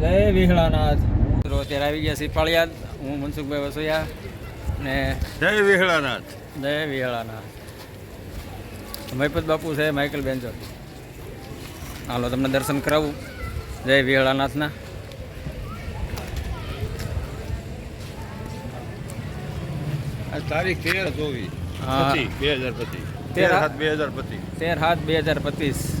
જય વિહળાનાથ. મિત્રો અત્યારે આવી ગયા છીએ હું મનસુખભાઈ વસોયા ને જય વિહળાનાથ. જય વિહળાનાથ. મહિપત બાપુ છે માઇકલ બેન્ચર હાલો તમને દર્શન કરાવું. જય વિહળાનાથના. તારીખ તેર ચોવીસ. હા. બે હજાર પચીસ. તેર હાથ બે હજાર પચીસ. તેર હાથ બે હજાર પચીસ.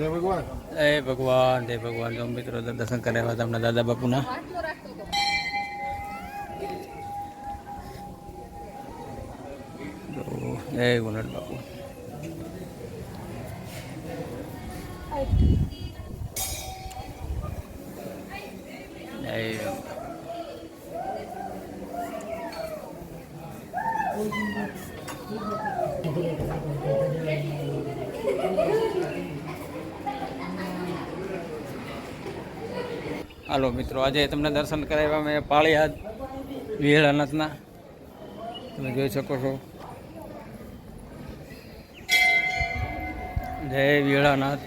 એટલે ભગવાન? જય ભગવાન જો મિત્રો દર્શન કરાવ્યા હતા હમણાં દાદા બાપુના. જય ગુણટ બાપુ. જય હાલો મિત્રો, આજે તમને દર્શન કરાવ્યા મેં પાળીયાદ વિહેળાનાથના. તમે જોઈ શકો છો. જય વિહળાનાથ.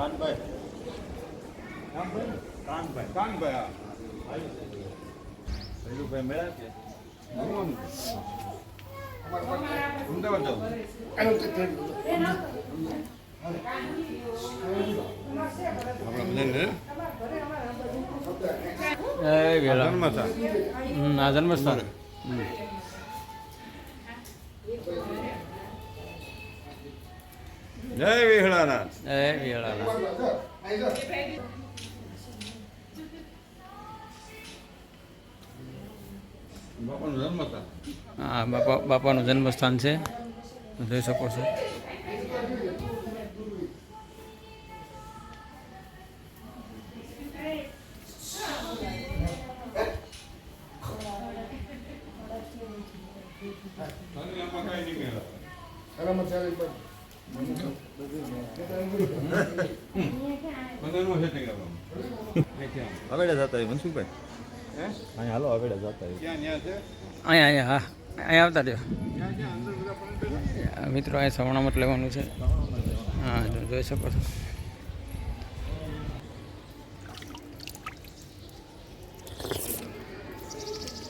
કાનભાઈ. કાનભાઈ. કાનભાઈ મેળા કે? અમદાવાદ જાઉં આપણા બધાને જય વિહળા જન્મસ્થાન હમ, આ જન્મસ્થાન હમ. જય વિહળાનાથ જય વિહળાનાથ બાપાનું જન્મસ્થાન. હા બાપા બાપાનું જન્મસ્થાન છે. જોઈ શકો છો. setting કરવાનું. આવેડા જતા હોય મનસુખભાઈ. અહીંયા હાલો આવેડા જતા હોય ક્યાં ન્યા છે? અહીંયા અહીંયા હા. અહીંયા આવતા રહ્યો. ક્યાં ક્યાં અંદર બધા પણ મિત્રો અહીંયા સવણામત લેવાનું છે. હા જોઈ શકો છો.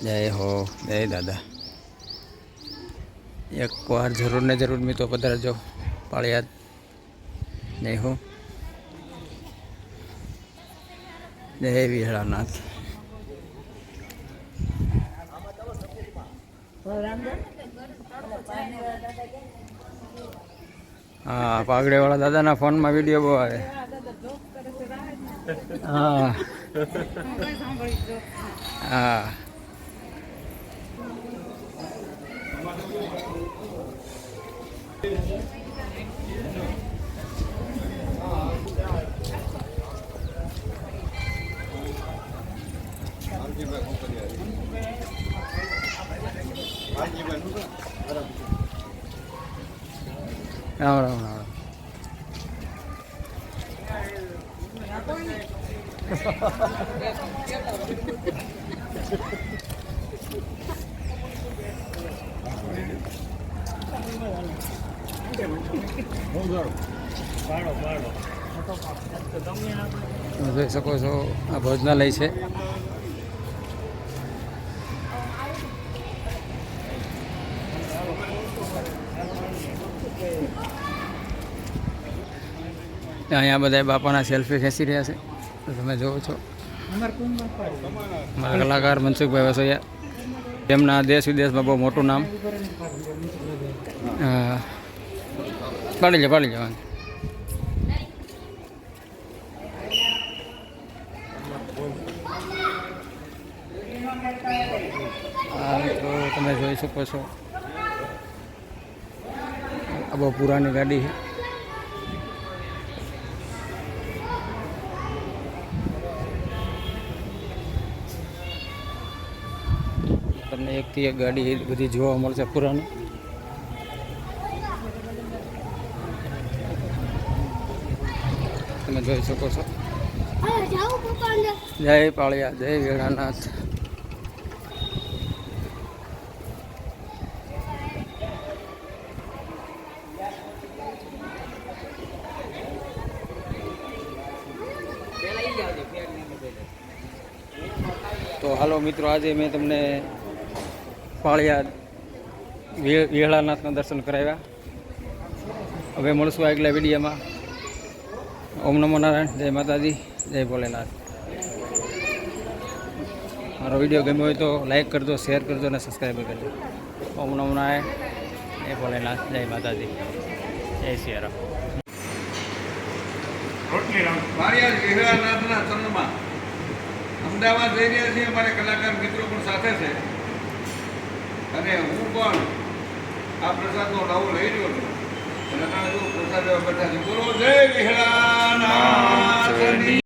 જય હો જય દાદા. એક વાર જરૂર ને જરૂર મિત્રો પધારજો. પાળિયાદ જય હો. જય વિહળાનાથ. હા પાઘડીવાળા દાદાના ફોનમાં વીડિયો બહુ આવે. હા. હા. રામ રામ તમે જોઈ શકો છો આ ભોજનાલય છે અહીંયા બધા બાપાના સેલ્ફી ખેંચી રહ્યા છે. તો તમે જોવો છો. મારા કલાકાર મનસુખભાઈ વસોયા. તેમના દેશ વિદેશમાં બહુ મોટું નામ. હા. પાડી લે પાડી લે, વાંધો આ મિત્રો તમે જોઈ શકો છો. આ બહુ પુરાની ગાડી છે. એકથી એક ગાડી બધી જોવા મળશે પુરાણી તમે જોઈ શકો છો. જય પાળિયા, જય વેળાનાથ. તો હાલો મિત્રો, આજે મેં તમને પાળિયા વે- વેળાનાથના દર્શન કરાવ્યા હવે મળશું આગલા વિડીયોમાં ઓમ નમો નારાયણ જય માતાજી જય ભોલેનાથ મારો વીડિયો ગમ્યો હોય તો લાઈક કરજો શેર કરજો અને સબસ્ક્રાઈબ કરજો. ઓમ નમો નારાયણ. જય ભોલેનાથ. જય માતાજી. જય સિયારામ વિહળાનાથના અમદાવાદ જઈ રહ્યા છીએ. અમારે કલાકાર મિત્રો પણ સાથે છે. અને હું પણ આ પ્રસાદ પ્રસાદનો લાવો લઈ રહ્યો છું. અને પ્રસાદ બધા બોલો, જય વિહળાના